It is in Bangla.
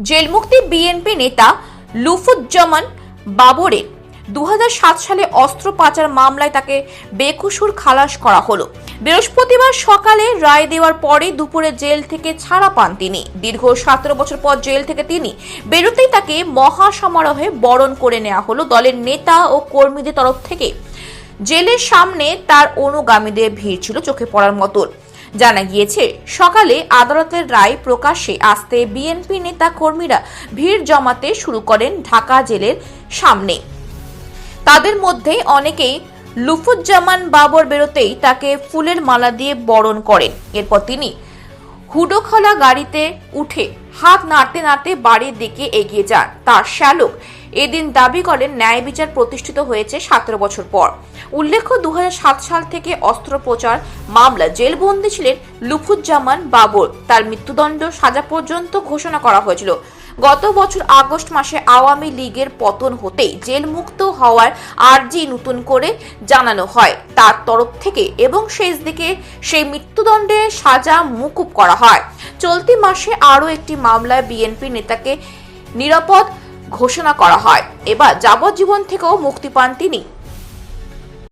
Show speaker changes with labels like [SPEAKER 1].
[SPEAKER 1] জেলমুক্তি বিএনপি নেতা লুফুজ্জামান বাবরের দু সালে অস্ত্র পাচার মামলায় তাকে বেকসুর খালাস করা হলো। বৃহস্পতিবার সকালে রায় দেওয়ার পরে দুপুরে জেল থেকে ছাড়া পান তিনি। দীর্ঘ সতেরো বছর পর জেল থেকে তিনি বেরোতেই তাকে মহাসমারোহে বরণ করে নেওয়া হলো। দলের নেতা ও কর্মীদের তরফ থেকে জেলের সামনে তার অনুগামীদের ভিড় ছিল, চোখে পড়ার মতন। জানা গিয়েছে, সকালে আদালতের রায় প্রকাশ্যে আসতে বিএনপি নেতা কর্মীরা ভিড় জমাতে শুরু করেন ঢাকা জেলের সামনে। তাদের মধ্যে অনেকেই লুফুজ্জামান বাবর বেরোতেই তাকে ফুলের মালা দিয়ে বরণ করেন। এরপর তিনি হুডোখলা গাড়িতে উঠে হাত নাড়তে নাড়তে বাড়ির দিকে এগিয়ে যান। তার শ্যালক এদিন দাবি করেন ন্যায় বিচার প্রতিষ্ঠিত হয়েছে সতেরো বছর পর। উল্লেখ্য দু সাল থেকে অস্ত্রোপচার মামলা জেলবন্দি ছিলেন লুফুজ্জামান বাবর। তার মৃত্যুদণ্ড সাজা পর্যন্ত ঘোষণা করা হয়েছিল। গত বছর আগস্ট মাসে আওয়ামী লীগের পতন হতেই জেলমুক্ত হওয়ার আর্জি নতুন করে জানানো হয়। তার তরফ থেকে এবং শেষ দিকে সেই মৃত্যুদণ্ডে সাজা মুকুব করা হয়। চলতি মাসে আরও একটি মামলায় বিএনপি নেতাকে নিরাপদ ঘোষণা করা হয়। এবার যাবজ্জীবন থেকেও মুক্তি পান তিনি।